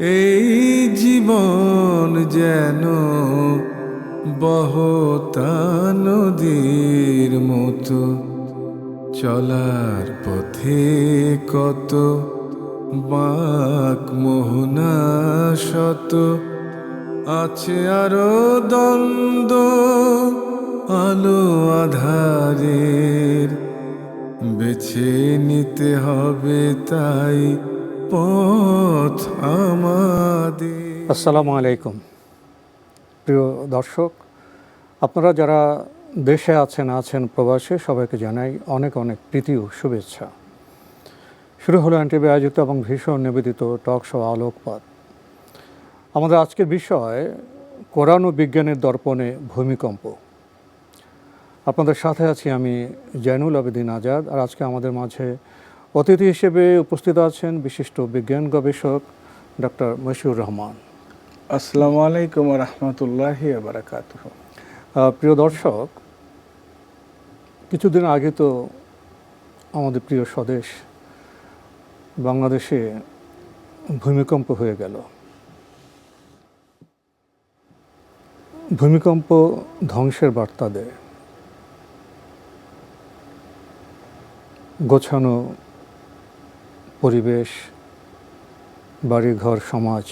এই জীবন যেন বহতা নদীর মতো, চলার পথে কত বাক মোহনা শত, আছে আরও দ্বন্দ্ব আলো আধারের, বেছে নিতে হবে তাই পথ আমাদের। আসসালামু আলাইকুম। প্রিয় দর্শক, আপনারা যারা দেশে আছেন আছেন প্রবাসে, সবাইকে জানাই অনেক অনেক প্রীতি ও শুভেচ্ছা। শুরু হলো এনটিভি আয়োজিত এবং ভীষণ নিবেদিত টক শো আলোকপাত। আমাদের আজকের বিষয়, কোরআন ও বিজ্ঞানের দর্পণে ভূমিকম্প। আপনাদের সাথে আছি আমি জৈনুল আবেদিন আজাদ, আর আজকে আমাদের মাঝে অতিথি হিসেবে উপস্থিত আছেন বিশিষ্ট বিজ্ঞান গবেষক ডক্টর মশিউর রহমান। আসসালামু আলাইকুম রহমতুল্লাহি বারাকাত প্রিয় দর্শক কিছুদিন আগে তো আমাদের প্রিয় স্বদেশ বাংলাদেশে ভূমিকম্প হয়ে গেল। ভূমিকম্প ধ্বংসের বার্তা দেয়। গোছানো পরিবেশ বাড়িঘর সমাজ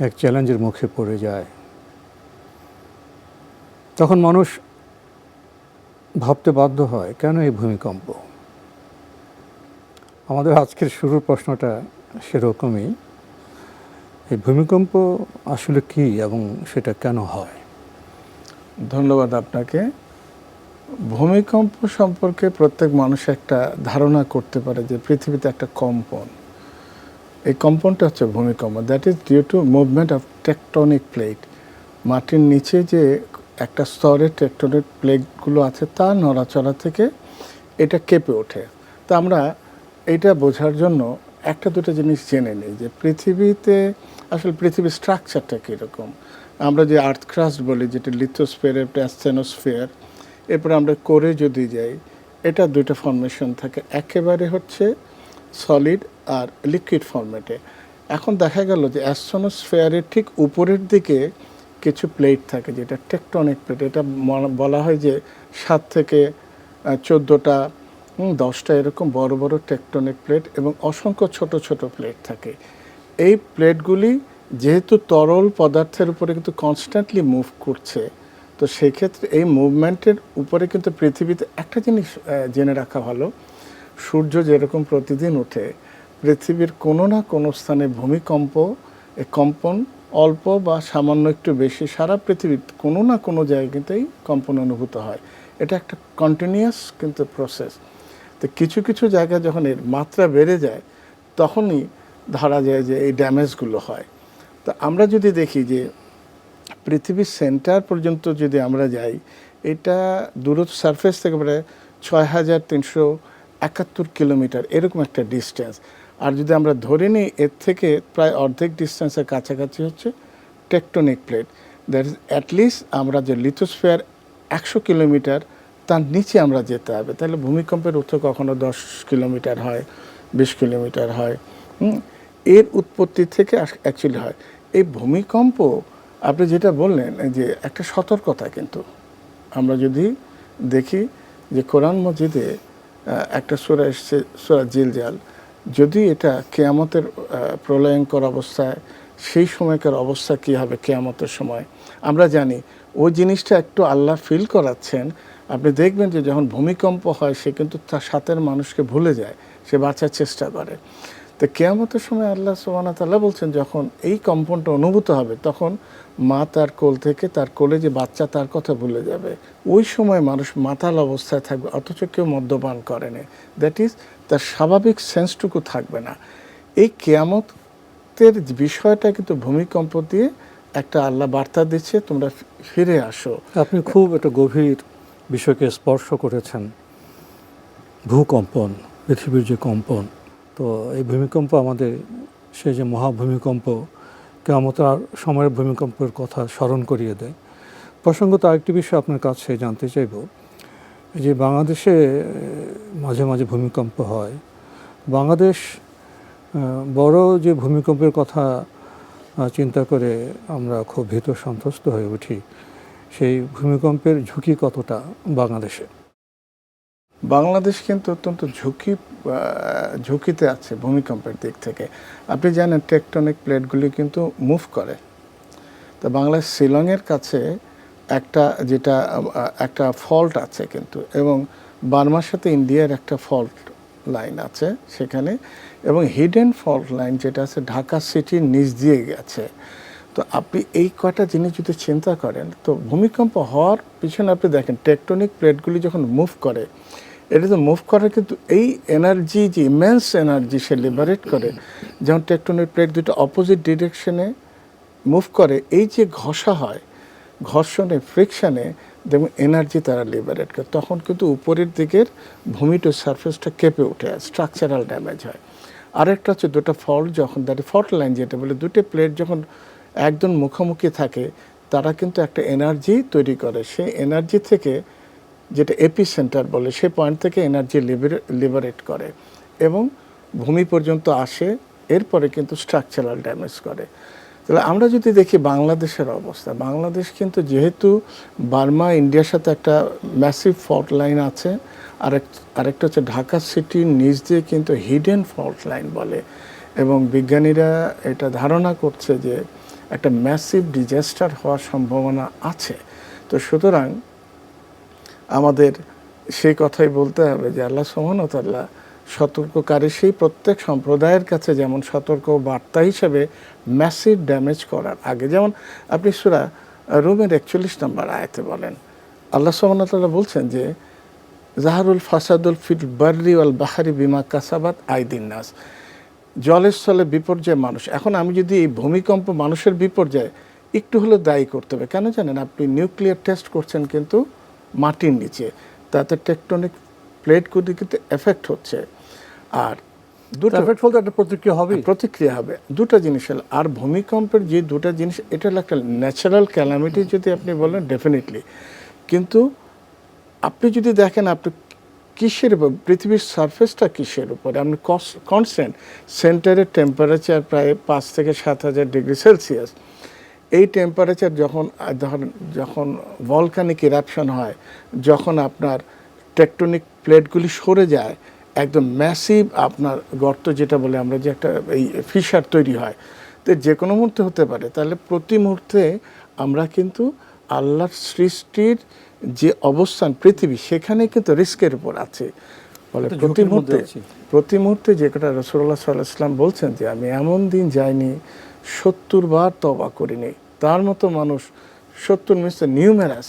এক চ্যালেঞ্জের মুখে পড়ে যায়। তখন মানুষ ভাবতে বাধ্য হয়, কেন এই ভূমিকম্প? আমাদের আজকের শুরুর প্রশ্নটা সেরকমই। এই ভূমিকম্প আসলে কি এবং সেটা কেন হয়? ধন্যবাদ আপনাকে। ভূমিকম্প সম্পর্কে প্রত্যেক মানুষ একটা ধারণা করতে পারে যে পৃথিবীতে একটা কম্পন। এই কম্পনটা হচ্ছে ভূমিকম্প। That is due to movement of tectonic plate মাটির নিচে যে একটা স্তরের টেকটনিক প্লেটগুলো আছে, তা নড়াচড়া থেকে এটা কেঁপে ওঠে। তা আমরা এটা বোঝার জন্য একটা দুটো জিনিস জেনে নিই যে পৃথিবীতে আসলে পৃথিবীর স্ট্রাকচারটা কীরকম। আমরা যে আর্থ ক্রাস্ট বলি, যেটা লিথোস্ফিয়ার একটা অ্যাসথেনোস্ফিয়ার এরপরে আমরা করে যদি যাই, এটা দুইটা ফর্মেশন থাকে। একেবারে হচ্ছে সলিড আর লিকুইড ফর্মেটে এখন দেখা গেল যে অ্যাস্ট্রোনোস্ফিয়ারের ঠিক উপরের দিকে কিছু প্লেট থাকে, যেটা টেকটনিক প্লেট এটা বলা হয় যে সাত থেকে চোদ্দোটা দশটা এরকম বড় বড় টেকটনিক প্লেট এবং অসংখ্য ছোট ছোট প্লেট থাকে। এই প্লেটগুলি যেহেতু তরল পদার্থের উপরে কিন্তু কনস্ট্যান্টলি মুভ করছে তো সেই ক্ষেত্রে এই মুভমেন্টের উপরে কিন্তু পৃথিবীতে একটা জিনিস জেনে রাখা ভালো। সূর্য যেরকম প্রতিদিন ওঠে, পৃথিবীর কোনো না কোনো স্থানে ভূমিকম্প এই কম্পন অল্প বা সামান্য একটু বেশি সারা পৃথিবীর কোনো না কোনো জায়গাতেই কম্পন অনুভূত হয়। এটা একটা কন্টিনিউয়াস কিন্তু প্রসেস তো কিছু কিছু জায়গায় যখন এর মাত্রা বেড়ে যায়, তখনই ধরা যায় যে এই ড্যামেজগুলো হয়। তো আমরা যদি দেখি যে পৃথিবীর সেন্টার পর্যন্ত যদি আমরা যাই, এটা দূরত্ব সারফেস থেকে প্রায় ছয় হাজার তিনশো একাত্তর কিলোমিটার, এরকম একটা ডিস্টেন্স আর যদি আমরা ধরে নিই, এর থেকে প্রায় অর্ধেক ডিস্টেন্সের কাছাকাছি হচ্ছে tectonic plate that is at least আমরা যে লিথোস্ফিয়ার একশো কিলোমিটার, তার নিচে আমরা যেতে হবে। তাহলে ভূমিকম্পের উচ্চ কখনো দশ কিলোমিটার হয়, বিশ কিলোমিটার হয় এর উৎপত্তি থেকে অ্যাকচুয়ালি হয়। এই ভূমিকম্প আপনি যেটা বললেন যে একটা সতর্কতা কিন্তু। আমরা যদি দেখি যে কোরআন মসজিদে একটা সুরা এসছে, সুরা জিলজাল, যদি এটা কেয়ামতের প্রলয়ঙ্কর অবস্থায়, সেই সময়কার অবস্থা কী হবে কেয়ামতের সময়? আমরা জানি ওই জিনিসটা একটু আল্লাহ ফিল করাচ্ছেন। আপনি দেখবেন যে যখন ভূমিকম্প হয়, সে কিন্তু তার সাথের মানুষকে ভুলে যায়, সে বাঁচার চেষ্টা করে। তো কেয়ামতের সময় আল্লাহ সোহানা তাল্লাহ বলছেন, যখন এই কম্পনটা অনুভূত হবে, তখন মা তার কোল থেকে তার কোলে যে বাচ্চা, তার কথা ভুলে যাবে। ওই সময় মানুষ মাতাল অবস্থায় থাকবে, অথচ কেউ মদ্যপান করেনি দ্যাট ইজ তার স্বাভাবিক সেন্সটুকু থাকবে না। এই কেয়ামতের বিষয়টা কিন্তু ভূমিকম্প দিয়ে একটা আল্লাহ বার্তা দিচ্ছে, তোমরা ফিরে আসো। আপনি খুব একটা গভীর বিষয়কে স্পর্শ করেছেন। ভূকম্পন, পৃথিবীর যে কম্পন তো এই ভূমিকম্প আমাদের সেই যে মহাভূমিকম্প কেমতার সময়ের ভূমিকম্পের কথা স্মরণ করিয়ে দেয়। প্রসঙ্গত আরেকটি বিষয় আপনার কাছে জানতে চাইব। যে বাংলাদেশে মাঝে মাঝে ভূমিকম্প হয়। বাংলাদেশ বড় যে ভূমিকম্পের কথা চিন্তা করে আমরা খুব ভীত সন্ত্রস্ত হয়ে উঠি। সেই ভূমিকম্পের ঝুঁকি কতটা বাংলাদেশে? বাংলাদেশ কিন্তু অত্যন্ত ঝুঁকি ঝুঁকিতে আছে ভূমিকম্পের দিক থেকে। আপনি জানেন টেকটনিক প্লেটগুলি কিন্তু মুভ করে। তো বাংলাদেশ শিলংয়ের কাছে একটা যেটা একটা ফল্ট আছে কিন্তু এবং বার্মার সাথে ইন্ডিয়ার একটা ফল্ট লাইন আছে সেখানে এবং হিডেন ফল্ট লাইন যেটা আছে ঢাকা সিটির নিচ দিয়ে গেছে। তো আপনি এই কয়টা জিনিস যদি চিন্তা করেন, তো ভূমিকম্প হওয়ার পিছনে আপনি দেখেন টেকটনিক প্লেটগুলি যখন মুভ করে এটা তো মুভ করার কিন্তু এই এনার্জি যে ইমেন্স এনার্জি সে লিবারেট করে, যেমন টেকটনিক প্লেট দুটো অপোজিট ডিরেকশনে মুভ করে, এই যে ঘষা হয়, ঘর্ষণে ফ্রিকশনে যেমন এনার্জি তারা লিবারেট করে। তখন কিন্তু উপরের দিকের ভূমিটো সারফেসটা কেঁপে ওঠে স্ট্রাকচারাল ড্যামেজ হয়। আরেকটা হচ্ছে দুটো ফল্ট যখন দাঁড়ি ফল্ট লাইন যেটা বলে, দুটো প্লেট যখন একদম মুখোমুখি থাকে, তারা কিন্তু একটা এনার্জি তৈরি করে। সেই এনার্জি থেকে যেটা এপি সেন্টার বলে, সে পয়েন্ট থেকে এনার্জি লিবারেট করে এবং ভূমি পর্যন্ত আসে, এরপরে কিন্তু স্ট্রাকচারাল ড্যামেজ করে। তাহলে আমরা যদি দেখি বাংলাদেশের অবস্থা, বাংলাদেশ কিন্তু যেহেতু বার্মা, ইন্ডিয়ার সাথে একটা ম্যাসিভ ফল্ট লাইন আছে আরেক আরেকটা হচ্ছে ঢাকা সিটির নিচ দিয়ে কিন্তু হিডেন ফল্ট লাইন বলে, এবং বিজ্ঞানীরা এটা ধারণা করছে যে একটা ম্যাসিভ ডিজাস্টার হওয়ার সম্ভাবনা আছে। তো সুতরাং আমাদের সেই কথাই বলতে হবে যে আল্লাহ সুবহানাহু সতর্ককারী সেই প্রত্যেক সম্প্রদায়ের কাছে যেমন সতর্ক বার্তা হিসেবে ম্যাসিভ ড্যামেজ করার আগে, যেমন আপনি সুরা রোমের একচল্লিশ নম্বর আয়াতে বলেন, আল্লাহ সুবহানাহু বলছেন যে, জাহারুল ফাসাদুল ফিল বার্রি ওয়াল বাহারি বিমা কাসাবাত আইদিন নাস। জলের স্থলে বিপর্যয় মানুষ। এখন আমি যদি এই ভূমিকম্প মানুষের বিপর্যয় একটু হলেও দায়ী করতে হবে, কেন জানেন? আপনি নিউক্লিয়ার টেস্ট করছেন কিন্তু মাটির নিচে। তাতে টেকটনিক প্লেটগুলি কিন্তু এফেক্ট হচ্ছে। আর দুটো এফেক্ট ফলতে একটা প্রতিক্রিয়া হবে প্রতিক্রিয়া হবে। দুটো জিনিস হলো আর ভূমিকম্পের যে দুটো জিনিস এটা হলো একটা ন্যাচারাল ক্যালামিটি যদি আপনি বলেন ডেফিনেটলি কিন্তু আপনি যদি দেখেন আপনি কিসের উপর পৃথিবীর সারফেসটা কিসের উপরে? আপনি কনস্ট্যান্ট সেন্টারের টেম্পারেচার প্রায় পাঁচ থেকে সাত হাজার ডিগ্রি সেলসিয়াস এই টেম্পারেচার যখন ধরেন যখন ভলকানিক ইরাপশন হয়, যখন আপনার টেকটনিক প্লেটগুলি সরে যায়, একদম ম্যাসিভ আপনার গর্ত যেটা বলে আমরা যে একটা, এই ফিশার তৈরি হয়, তো যে কোনো মুহূর্তে হতে পারে। তাহলে প্রতি মুহূর্তে আমরা কিন্তু আল্লাহর সৃষ্টির যে অবস্থান, পৃথিবী সেখানে কিন্তু রিস্কের উপর আছে। ফলে প্রতি মুহূর্তে। প্রতি মুহূর্তে যে কটা রসুল্লাহ সাল্লাহ ইসলাম বলছেন যে আমি এমন দিন যাইনি সত্তর বার তবা করিনি তার মতো মানুষ সত্তর মিস্টার নিউমেরাস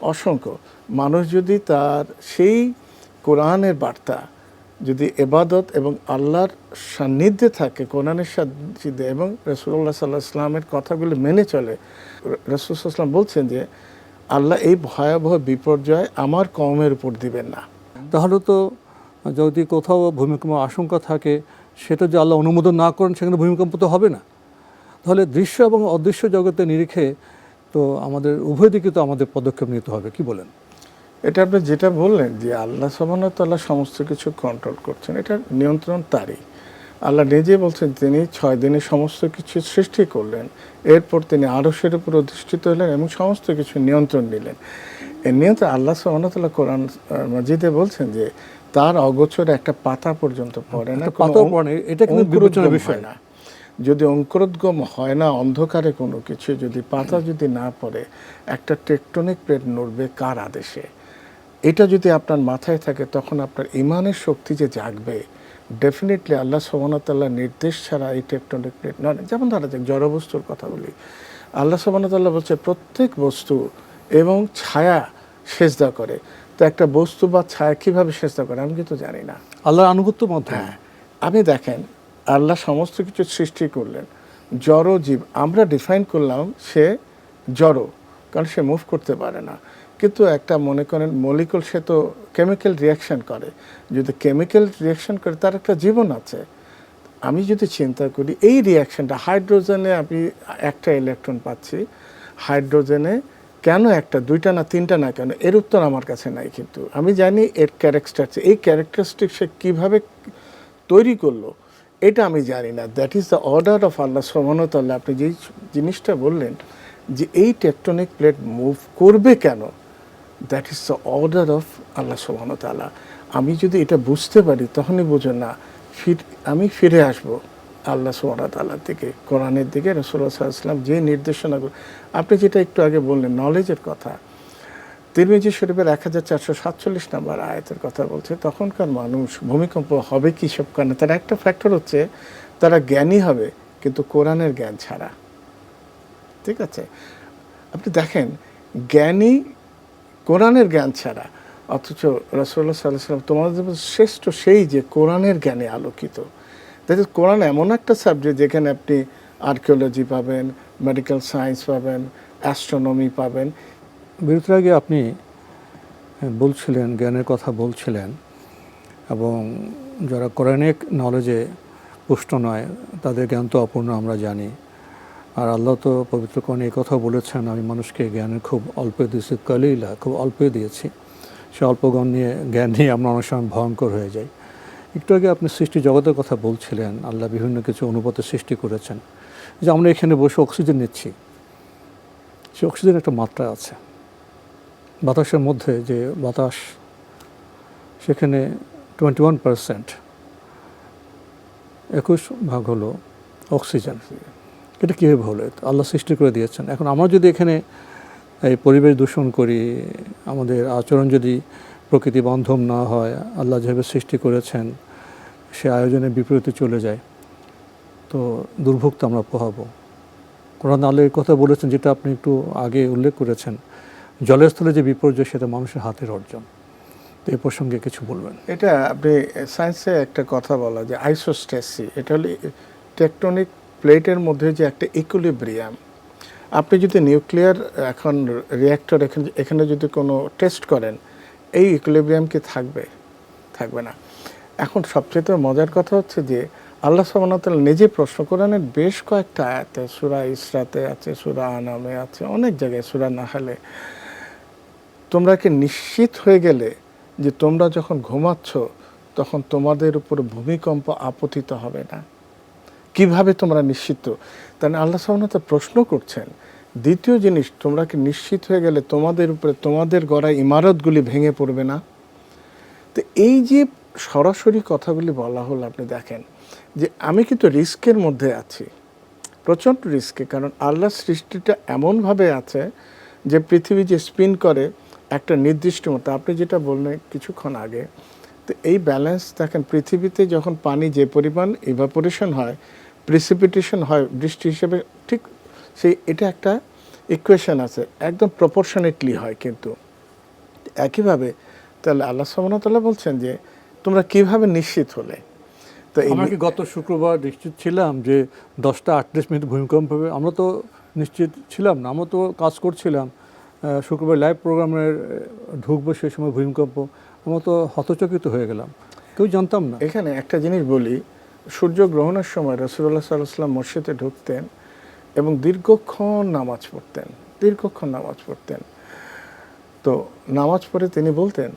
অসংখ্য মানুষ যদি তার সেই কোরআনের বার্তা যদি এবাদত এবং আল্লাহর সান্নিধ্যে থাকে কোরআনের সান্নিধ্যে এবং রসুল্লাহ সাল্লাহ ইসলামের কথাগুলি মেনে চলে রসুল ইসলাম বলছেন যে আল্লাহ এই ভয়াবহ বিপর্যয় আমার কমের উপর দিবেন না তাহলে তো যদি কোথাও ভূমিকম্প আশঙ্কা থাকে, সেটা যে আল্লাহ অনুমোদন না করেন, সেখানে ভূমিকম্প তো হবে না। তাহলে দৃশ্য এবং অদৃশ্য জগতের নিরিখে তো আমাদের, উভয় দিকে তো আমাদের পদক্ষেপ নিতে হবে, কি বলেন? এটা আপনি যেটা বললেন যে আল্লাহ তাল্লাহ সমস্ত কিছু কন্ট্রোল করছেন এটা নিয়ন্ত্রণ তারই। আল্লাহ নিজে বলছেন, তিনি ছয় দিনে সমস্ত কিছু সৃষ্টি করলেন, এরপর তিনি আরশের উপর অধিষ্ঠিত হলেন এবং সমস্ত কিছু নিয়ন্ত্রণ নিলেন। এই নিয়ন্ত্রণ আল্লাহ সুবহানাহু কোরআন মাজিদে বলছেন যে তার অগোচরে একটা পাতা পর্যন্ত পড়ে না অং- পড়ে এটা কিন্তু বিবেচনার বিষয়। না। যদি অঙ্কুরোদ্গম হয় না অন্ধকারে কোনো কিছু যদি পাতা যদি না পড়ে একটা টেকটনিক প্লেট নড়বে কার আদেশে? এটা যদি আপনার মাথায় থাকে তখন আপনার ইমানের শক্তি যে জাগবে ডেফিনেটলি আল্লাহ সোমানতাল্লাহ নির্দেশ ছাড়া এই টেকটনিক প্লেট নয়। যেমন ধরা যাক জড়বস্তুর কথা বলি আল্লাহ সোমানতাল্লাহ বলছে প্রত্যেক বস্তু এবং ছায়া সেজদা করে। তো একটা বস্তু বা ছায়া কীভাবে সেজদা করে আমি কিন্তু জানি না। আল্লাহর আনুগত্য মাধ্যমে হ্যাঁ আপনি দেখেন আল্লাহ সমস্ত কিছু সৃষ্টি করলেন। জড় জীব আমরা ডিফাইন করলাম সে জড় কারণ সে মুভ করতে পারে না। কিন্তু একটা মনে করেন মলিকুল সে তো কেমিক্যাল রিয়াকশান করে। যদি কেমিক্যাল রিয়াকশান করে তার একটা জীবন আছে। আমি যদি চিন্তা করি এই রিয়াকশনটা হাইড্রোজেনে আমি একটা ইলেকট্রন পাচ্ছি। হাইড্রোজেনে কেন একটা, দুইটা না তিনটা না কেন? এর উত্তর আমার কাছে নাই কিন্তু। আমি জানি এর ক্যারেক্টার এই ক্যারেক্টারিস্টিক সে কীভাবে তৈরি করল, এটা আমি জানি না। That is the order of আল্লাহ সোহানতাল্লাহ আপনি যেই জিনিসটা বললেন যে এই টেকটনিক প্লেট মুভ করবে কেন that is the order of আল্লাহ সোহানতাল্লাহ আমি যদি এটা বুঝতে পারি, তখনই বুঝো না, ফির, আমি ফিরে আসব। আল্লাহ সোহানতাল্লাহ থেকে, কোরআনের দিকে রসুল্লাহ সাল্লাম যে নির্দেশনাগুলো আপনি যেটা একটু আগে বললেন নলেজের কথা। তিরমিজি শরীফের এক হাজার চারশো সাতচল্লিশ নম্বর আয়াতের কথা বলছে, তখনকার মানুষ ভূমিকম্প হবে কি সব কারণে? তার একটা ফ্যাক্টর হচ্ছে, তারা জ্ঞানী হবে, কিন্তু কোরআনের জ্ঞান ছাড়া। ঠিক আছে? আপনি দেখেন, জ্ঞানী কোরআনের জ্ঞান ছাড়া, অথচ রসগোল্লা সাল্লাহ সাল্লাম তোমাদের শ্রেষ্ঠ সেই যে কোরআনের জ্ঞানে আলোকিত। দেখুন কোরআন এমন একটা সাবজেক্ট যেখানে আপনি আর্কিওলজি পাবেন মেডিকেল সায়েন্স পাবেন অ্যাস্ট্রোনমি পাবেন। বিরতির আগে আপনি বলছিলেন, জ্ঞানের কথা বলছিলেন এবং যারা কোরআনিক নলেজে পুষ্ট নয়, তাদের জ্ঞান তো অপূর্ণ, আমরা জানি। আর আল্লাহ তো পবিত্র কোরআনে এই কথা বলেছেন, আমি মানুষকে জ্ঞানের খুব অল্প দিয়েছি, কালিলা, খুব অল্প দিয়েছি। সে অল্প জ্ঞান নিয়ে জ্ঞান নিয়ে আমরা অনেক সময় ভয়ঙ্কর হয়ে যাই। একটু আগে আপনি সৃষ্টি জগতের কথা বলছিলেন, আল্লাহ বিভিন্ন কিছু অনুপাতের সৃষ্টি করেছেন। যে আমরা এখানে বসে অক্সিজেন নিচ্ছি। সে অক্সিজেন একটা মাত্রা আছে। বাতাসের মধ্যে যে বাতাস, সেখানে টোয়েন্টি ওয়ান পারসেন্ট, একুশ ভাগ হলো অক্সিজেন। এটা কীভাবে হলো? আল্লাহ সৃষ্টি করে দিয়েছেন। এখন আমরা যদি এখানে এই পরিবেশ দূষণ করি, আমাদের আচরণ যদি প্রকৃতি বান্ধব না হয়, আল্লাহ যেভাবে সৃষ্টি করেছেন, সে আয়োজনের বিপরীতে চলে যায়। তো দুর্ভোগ তো আমরা পোহাবো। কোরআন আল্লাহ কথা বলেছেন, যেটা আপনি একটু আগে উল্লেখ করেছেন জলের স্থলে যে বিপর্যয়, সেটা মানুষের হাতের অর্জন। তো এ প্রসঙ্গে কিছু বলবেন। এটা আপনি সায়েন্সে একটা কথা বলা, যে আইসোস্টেসি এটা হলো টেকটনিক প্লেটের মধ্যে যে একটা ইকুলিব্রিয়াম আপনি যদি নিউক্লিয়ার এখন রিয়াক্টর এখানে এখানে যদি কোনো টেস্ট করেন এই ইকুলিব্রিয়াম কি থাকবে? থাকবে না। এখন সবচেয়ে মজার কথা হচ্ছে যে, আল্লাহ সাবানাতাল নিজে প্রশ্ন কোরআনের বেশ কয়েকটা আয়াতে, সুরা ইসরাতে আছে, সুরা আনামে আছে, অনেক জায়গায় সুরা নাহালে। তোমরা কি নিশ্চিত হয়ে গেলে যে তোমরা যখন ঘুমাচ্ছ, তখন তোমাদের উপর ভূমিকম্প আপতিত হবে না? কীভাবে তোমরা নিশ্চিত? তাহলে আল্লাহ সামনে প্রশ্ন করছেন দ্বিতীয় জিনিস, তোমরা কি নিশ্চিত হয়ে গেলে তোমাদের উপরে, তোমাদের গড়ায় ইমারতগুলি ভেঙে পড়বে না? তো এই যে সরাসরি কথাগুলি বলা হলো, আপনি দেখেন যে আমি কিন্তু রিস্কের মধ্যে আছি, প্রচণ্ড রিস্কে, কারণ আল্লাহ সৃষ্টিটা এমনভাবে আছে যে পৃথিবী যে স্পিন করে একটা নির্দিষ্ট মতো। আপনি যেটা বললেন কিছুক্ষণ আগে, তো এই ব্যালেন্স দেখেন, পৃথিবীতে যখন পানি যে পরিমাণ ইভাপোরেশন হয় প্রিসিপিটেশন হয়, বৃষ্টি হিসেবে ঠিক সেই এটা একটা ইকুয়েশন আছে একদম প্রপোর্শনেটলি হয় কিন্তু। একইভাবে তাহলে আল্লাহ সামনাতাল্লাহ বলছেন যে তোমরা কীভাবে নিশ্চিত হলে? তো আমরা কি গত শুক্রবার নিশ্চিত ছিলাম যে দশটা আটত্রিশ মিনিট ভূমিকম্প হবে? আমরা তো নিশ্চিত ছিলাম না আমরা তো কাজ করছিলাম। শুক্রবার লাইভ প্রোগ্রামের ঢুকবো সেই সময় ভূমিকম্প। আমরা তো হতচকিত হয়ে গেলাম। কেউ জানতাম না। এখানে একটা জিনিস বলি সূর্য গ্রহণের সময় রসুল্লাহ সাল্লাম মসজিদে ঢুকতেন এবং দীর্ঘক্ষণ নামাজ পড়তেন, দীর্ঘক্ষণ নামাজ পড়তেন। তো নামাজ পড়ে তিনি বলতেন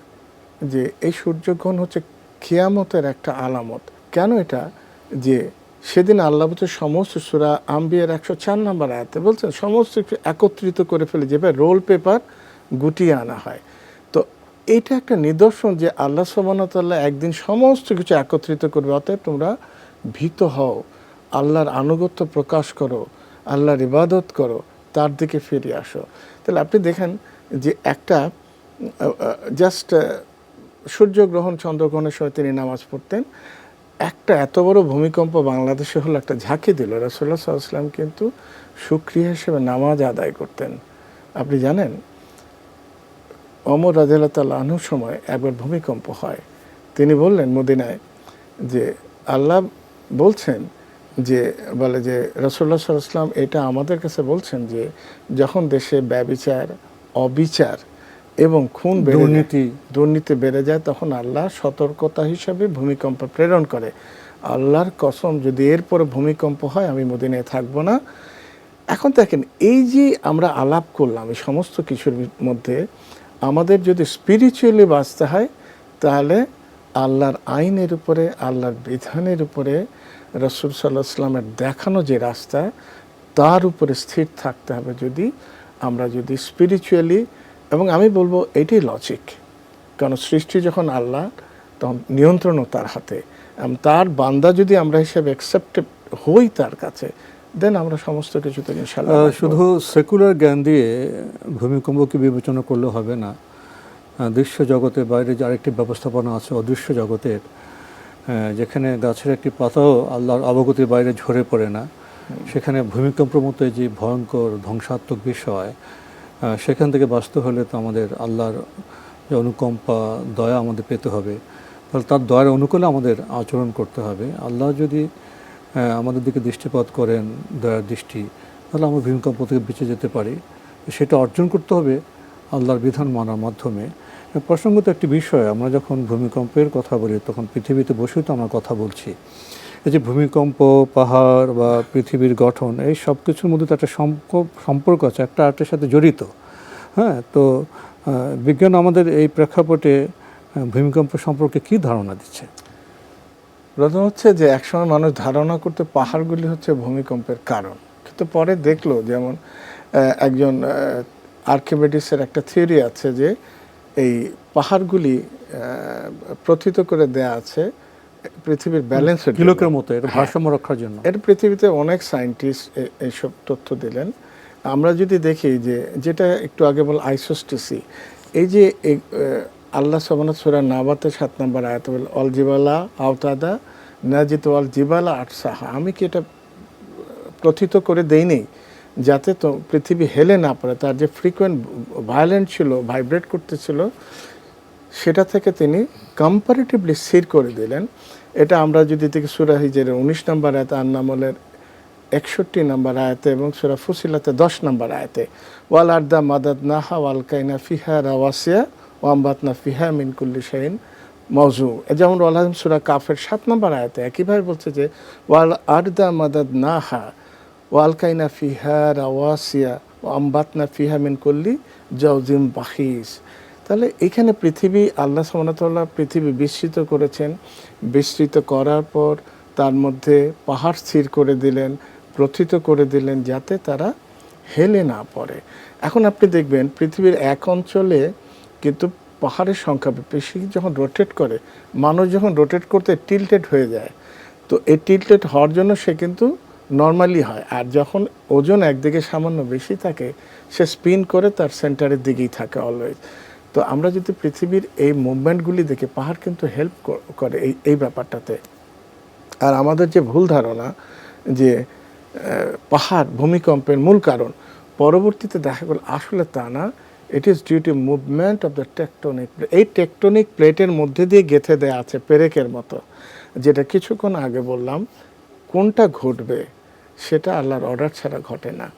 যে, এই সূর্যগ্রহণ হচ্ছে খিয়ামতের একটা আলামত। কেন এটা? যে সেদিন আল্লাহ বলছে, সমস্ত সুরা আম্বিয়ার একশো চার নম্বর আয়াতে বলছেন, সমস্ত কিছু একত্রিত করে ফেলে যেভাবে রোল পেপার গুটিয়ে আনা হয়। তো এইটা একটা নিদর্শন যে আল্লাহ সমানতাল্লাহ একদিন সমস্ত কিছু একত্রিত করবে। অতএব তোমরা ভীত হও, আল্লাহর আনুগত্য প্রকাশ করো। আল্লাহর ইবাদত করো, তার দিকে ফিরে আসো। তাহলে আপনি দেখেন যে একটা জাস্ট সূর্যগ্রহণ চন্দ্রগ্রহণের সময় তিনি নামাজ পড়তেন। একটা এত বড় ভূমিকম্প বাংলাদেশে হলো, একটা ঝাঁকি দিল। রসল্লা সাল্লাম কিন্তু সুক্রিয়া হিসেবে নামাজ আদায় করতেন। আপনি জানেন অমর রাজিয়াল্লাহ তাল্লাহ আনুর সময় একবার ভূমিকম্প হয়। তিনি বললেন মদিনায় যে, আল্লাহ বলছেন যে বলে যে রসল্লা সাল্লাম এটা আমাদের কাছে বলছেন যে যখন দেশে ব্যবিচার অবিচার এবং খুন দুর্নীতি। দুর্নীতি বেড়ে যায় তখন আল্লাহ সতর্কতা হিসাবে ভূমিকম্প প্রেরণ করে আল্লাহর কসম যদি এরপরে ভূমিকম্প হয় আমি মদিনায় থাকব না এখন দেখেন এই যে আমরা আলাপ করলাম এই সমস্ত কিছুর মধ্যে আমাদের যদি স্পিরিচুয়ালি বাঁচতে হয় তাহলে আল্লাহর আইনের উপরে আল্লাহর বিধানের উপরে রসুল সাল্লাহ সাল্লামের দেখানো যে রাস্তা তার উপরে স্থির থাকতে হবে যদি আমরা যদি স্পিরিচুয়ালি এবং আমি বলব এটাই লজিক কারণ সৃষ্টি যখন আল্লাহ তখন নিয়ন্ত্রণও তার হাতে। এবং তার বান্দা যদি আমরা হিসেবে অ্যাকসেপ্টেড হই তার কাছে দেন আমরা সমস্ত কিছুতে ইনশাল্লাহ শুধু সেকুলার জ্ঞান দিয়ে ভূমিকম্পকে বিবেচনা করলে হবে না। দৃশ্য জগতের বাইরে যে আরেকটি ব্যবস্থাপনা আছে অদৃশ্য জগতের যেখানে গাছের একটি পাতাও আল্লাহর অবগতির বাইরে ঝরে পড়ে না। সেখানে ভূমিকম্পের মতো যে ভয়ঙ্কর ধ্বংসাত্মক বিষয় সেখান থেকে বাঁচতে হলে তো আমাদের আল্লাহর যে অনুকম্পা, দয়া আমাদের পেতে হবে। তাহলে তার দয়ার অনুকূলে আমাদের আচরণ করতে হবে। আল্লাহ যদি আমাদের দিকে দৃষ্টিপাত করেন, দয়ার দৃষ্টি, তাহলে আমরা ভূমিকম্প থেকে বেঁচে যেতে পারি। সেটা অর্জন করতে হবে আল্লাহর বিধান মানার মাধ্যমে। প্রসঙ্গত একটি বিষয়, আমরা যখন ভূমিকম্পের কথা বলি, তখন পৃথিবীতে বসেই তো আমরা কথা বলছি। এই যে ভূমিকম্প, পাহাড় বা পৃথিবীর গঠন, এই সব কিছুর মধ্যে তো একটা সম্প- সম্পর্ক আছে, একটা আর্টের সাথে জড়িত। হ্যাঁ তো বিজ্ঞান আমাদের এই প্রেক্ষাপটে ভূমিকম্প সম্পর্কে কি ধারণা দিচ্ছে? প্রথম হচ্ছে যে, একসময় মানুষ ধারণা করতে পাহাড়গুলি হচ্ছে ভূমিকম্পের কারণ। কিন্তু পরে দেখল, যেমন একজন আর্কিমেডিসের একটা থিওরি আছে যে এই পাহাড়গুলি প্রথিত করে দেয়া আছে পৃথিবীর ব্যালেন্স কিলোকের মতো এটা ভারসাম্য রক্ষার জন্য। এটা পৃথিবীতে অনেক সায়েন্টিস্ট এইসব তথ্য দিলেন। আমরা যদি দেখি যে যেটা একটু আগে বল আইসোস্টিসি এই যে আল্লাহ সবান সুরা নাবাতে সাত নম্বর আয়াত বল অল জিবালা আওতাদা নাজিত অল জিবালা আটসাহা। আমি কি এটা প্রথিত করে দেইনি? যাতে তো পৃথিবী হেলে না পড়ে, তার যে ফ্রিকোয়েন্ট ভায়োলেন্ট ছিল ভাইব্রেট করতেছিল, সেটা থেকে তিনি কম্পারেটিভলি স্থির করে দিলেন। এটা আমরা যদি থেকে সুরা হিজের উনিশ নম্বর আয়তে, আন্নামলের একষট্টি নম্বর আয়তে এবং সুরা ফুসিলাতে দশ নম্বর আয়তে, ওয়াল আর্দা মাদাদ নাহা ওয়াল কাইনা ফিহা রাওয়াসিয়া ওয়াম্বাতনা ফিহা মিনকুল্লি শাহিন মজু যেমন আলহাম সুরা কাফের সাত নম্বর আয়তে একইভাবে বলছে যে, ওয়াল আর্দা মাদাদ নাহা ওয়াল কাইনা ফিহা রাওয়াসিয়া ওয়াম্বাতনা ফিহা মিনকুল্লি জাউজিম বাহিস তাহলে এখানে পৃথিবী, আল্লাহ সামনাতাল্লাহ পৃথিবী বিস্তৃত করেছেন। বিস্তৃত করার পর তার মধ্যে পাহাড় স্থির করে দিলেন, প্রথিত করে দিলেন যাতে তারা হেলে না পড়ে। এখন আপনি দেখবেন পৃথিবীর এক অঞ্চলে কিন্তু পাহাড়ের সংখ্যা বেশি যখন রোটেট করে, মানুষ যখন রোটেট করতে টিল্টেড হয়ে যায়, তো এই টিল্টেড হওয়ার জন্য সে কিন্তু নর্মালি হয়। আর যখন ওজন একদিকে সামান্য বেশি থাকে, সে স্পিন করে তার সেন্টারের দিকেই থাকে অলওয়েজ তো আমরা যদি পৃথিবীর এই মুভমেন্টগুলি দেখি, পাহাড় কিন্তু হেল্প করে এই এই ব্যাপারটাতে। আর আমাদের যে ভুল ধারণা যে পাহাড় ভূমিকম্পের মূল কারণ, পরবর্তীতে দেখা গেল আসলে তা না। It is due to movement of the tectonic এই টেকটনিক প্লেটের মধ্যে দিয়ে গেঁথে দেয়া আছে পেরেকের মতো। যেটা কিছুক্ষণ আগে বললাম, কোনটা ঘটবে? সেটা আল্লাহর অর্ডার ছাড়া ঘটে না।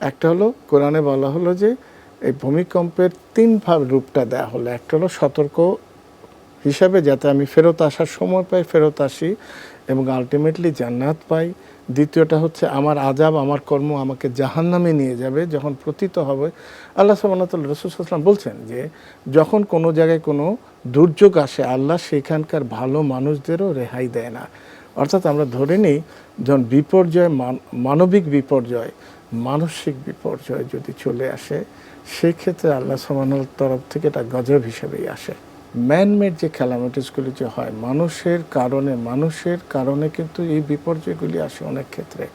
একটা হলো, কোরআনে বলা হলো যে, এই ভূমিকম্পের তিন ভাব রূপটা দেয়া হলো। একটা হলো সতর্ক হিসাবে, যাতে আমি ফেরত আসার সময় পাই, ফেরত আসি এবং আলটিমেটলি জান্নাত পাই। দ্বিতীয়টা হচ্ছে, আমার আজাব আমার কর্ম আমাকে জাহান্নামে নিয়ে যাবে, যখন প্রতীত হবে। আল্লাহ সাবানাতুল রসুলাম বলছেন যে, যখন কোনো জায়গায় কোনো দুর্যোগ আসে, আল্লাহ সেখানকার ভালো মানুষদেরও রেহাই দেয় না। অর্থাৎ আমরা ধরে নিই, যখন বিপর্যয় মান- মানবিক বিপর্যয়, মানসিক বিপর্যয় যদি চলে আসে, সেক্ষেত্রে আল্লাহ সামানুর তরফ থেকে এটা গজব হিসেবেই আসে। ম্যানমেড যে ক্যালামিটিসগুলি যে হয়, মানুষের কারণে মানুষের কারণে কিন্তু এই বিপর্যয়গুলি আসে অনেক ক্ষেত্রে।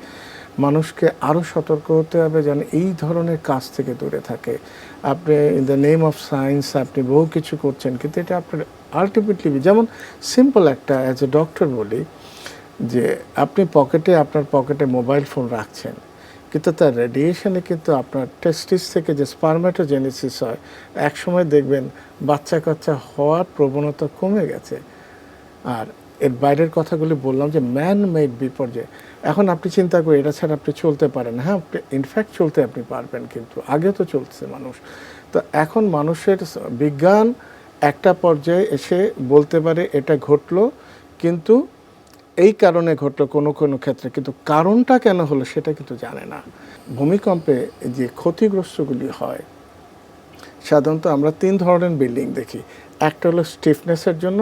মানুষকে আরও সতর্ক হতে হবে যেন এই ধরনের কাজ থেকে দূরে থাকে। আপনি in the name of science আপনি বহু কিছু করছেন, কিন্তু এটা আপনার আলটিমেটলি যেমন সিম্পল একটা অ্যাজ এ ডক্টর বলি যে আপনি পকেটে, আপনার পকেটে মোবাইল ফোন রাখছেন, কিন্তু তার রেডিয়েশনে কিন্তু আপনার টেস্টিস থেকে যে স্পারমেটোজেনেসিস হয় এক সময় দেখবেন বাচ্চা কাচ্চা হওয়ার প্রবণতা কমে গেছে। আর এর বাইরের কথাগুলি বললাম যে ম্যান মেড বিপর্যয়। এখন আপনি চিন্তা করি এটা ছাড়া আপনি চলতে পারেন হ্যাঁ ইনফ্যাক্ট চলতে আপনি পারবেন কিন্তু আগে তো চলছে মানুষ। তো এখন মানুষের বিজ্ঞান একটা পর্যায়ে এসে বলতে পারে এটা ঘটলো, কিন্তু এই কারণে ঘটলো কোনো কোনো ক্ষেত্রে, কিন্তু কারণটা কেন হলো সেটা কিন্তু জানে না। ভূমিকম্পে যে ক্ষতিগ্রস্তগুলি হয়, সাধারণত আমরা তিন ধরনের বিল্ডিং দেখি। একটা হলো স্টিফনেসের জন্য,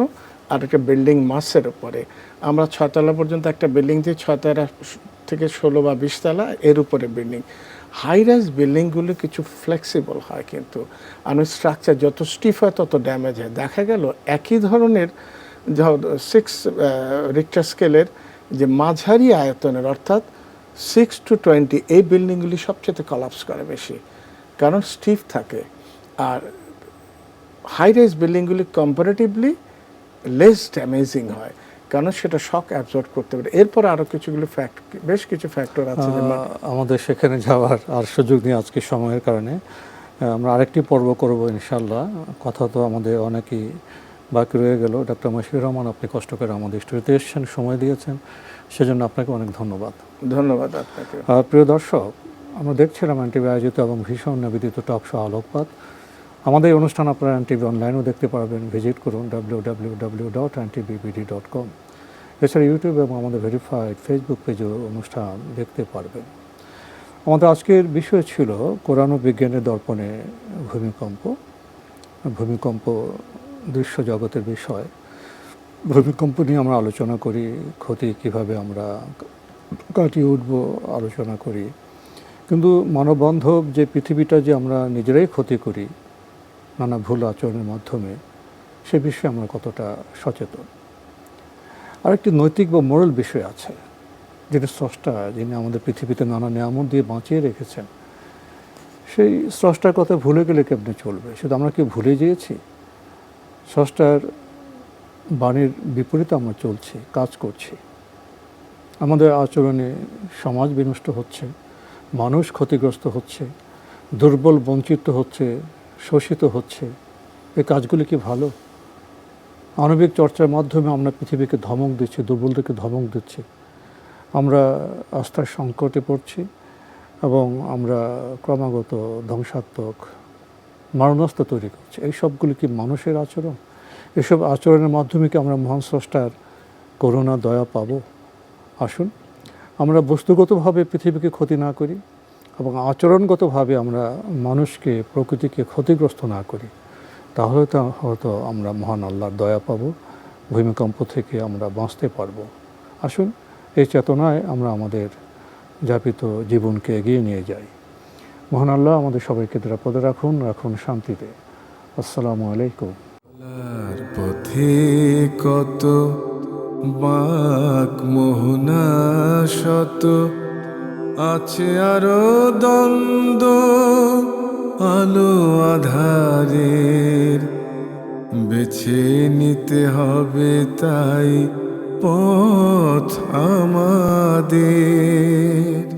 আর একটা বিল্ডিং মাসের উপরে। আমরা ছয়তলা পর্যন্ত একটা বিল্ডিং দিয়ে ছয়তলা থেকে ষোলো বা বিশতলা এর উপরে বিল্ডিং। হাই রাইজ বিল্ডিংগুলো কিছু ফ্লেক্সিবল হয় কিন্তু। আমি স্ট্রাকচার যত স্টিফ হয়, তত ড্যামেজ হয়। দেখা গেল একই ধরনের সিক্স রিক্টার স্কেলের যে মাঝারি আয়তনের, অর্থাৎ সিক্স টু টোয়েন্টি এই বিল্ডিংগুলি সবচেয়ে কলাপস করে বেশি। কারণ স্টিফ থাকে। আর হাই রাইজ বিল্ডিংগুলি কম্পারেটিভলি লেস ড্যামেজিং হয়। কারণ সেটা শক অ্যাবজর্ব করতে পারে। এরপর আরও কিছুগুলো ফ্যাক্ট বেশ কিছু ফ্যাক্টর আছে আমাদের সেখানে যাওয়ার আর সুযোগ নেই আজকে সময়ের কারণে। আমরা আরেকটি পর্ব করব ইনশাল্লাহ কথা তো আমাদের অনেকই বাকি রয়ে গেল। ডক্টর মশিউর রহমান আপনি কষ্ট করে আমাদের স্টুডিওতে এসেছেন সময় দিয়েছেন। সেজন্য আপনাকে অনেক ধন্যবাদ। ধন্যবাদ আপনাকে আর প্রিয় দর্শক আমরা দেখছিলাম এনটিভি আয়োজিত এবং ভীষণ নিবেদিত টক শো আলোকপাত। আমাদের এই অনুষ্ঠান আপনারা এনটিভি অনলাইনেও দেখতে পারবেন। ভিজিট করুন W W W dot NTVBD dot com. এছাড়া ইউটিউব এবং আমাদের ভেরিফাইড ফেসবুক পেজেও অনুষ্ঠান দেখতে পারবেন। আমাদের আজকের বিষয় ছিল কোরআন বিজ্ঞানের দর্পণে ভূমিকম্প। ভূমিকম্প দৃশ্য জগতের বিষয়। ভূমিকম্প নিয়ে আমরা আলোচনা করি, ক্ষতি কীভাবে আমরা কাটিয়ে উঠব আলোচনা করি। কিন্তু মানববান্ধব যে পৃথিবীটা যে আমরা নিজেরাই ক্ষতি করি, নানা ভুল আচরণের মাধ্যমে, সে বিষয়ে আমরা কতটা সচেতন? আরেকটি নৈতিক বা মোরাল বিষয় আছে যেটা স্রষ্টা, যিনি আমাদের পৃথিবীতে নানা নিয়ামত দিয়ে বাঁচিয়ে রেখেছেন। সেই স্রষ্টার কথা ভুলে গেলে কেমনে চলবে? শুধু আমরা কি ভুলে গিয়েছি? স্রষ্টার বাণীর বিপরীতে আমরা চলছি, কাজ করছি। আমাদের আচরণে সমাজ বিনষ্ট হচ্ছে, মানুষ ক্ষতিগ্রস্ত হচ্ছে, দুর্বল বঞ্চিত হচ্ছে, শোষিত হচ্ছে। এই কাজগুলি কি ভালো? আণবিক চর্চার মাধ্যমে আমরা পৃথিবীকে ধমক দিচ্ছি, দুর্বলদেরকে ধমক দিচ্ছি। আমরা আস্থার সংকটে পড়ছি এবং আমরা ক্রমাগত ধ্বংসাত্মক মারণাস্ত্র তৈরি করছে। এই সবগুলি কি মানুষের আচরণ? এসব আচরণের মাধ্যমে কি আমরা মহান স্রষ্টার করুণা, দয়া পাবো? আসুন, আমরা বস্তুগতভাবে পৃথিবীকে ক্ষতি না করি এবং আচরণগতভাবে আমরা মানুষকে, প্রকৃতিকে ক্ষতিগ্রস্ত না করি। তাহলে তো হয়তো আমরা মহান আল্লাহর দয়া পাবো, ভূমিকম্প থেকে আমরা বাঁচতে পারব। আসুন, এই চেতনায় আমরা আমাদের যাপিত জীবনকে এগিয়ে নিয়ে যাই। মহান আল্লাহ আমাদের সবাইকে নিরাপদে রাখুন রাখুন শান্তিতে। আসসালামু আলাইকুম। পথে কত বাক মোহনা শত আছে আরও দ্বন্দ্ব, আলো আধারের। বেছে নিতে হবে তাই পথ আমাদের।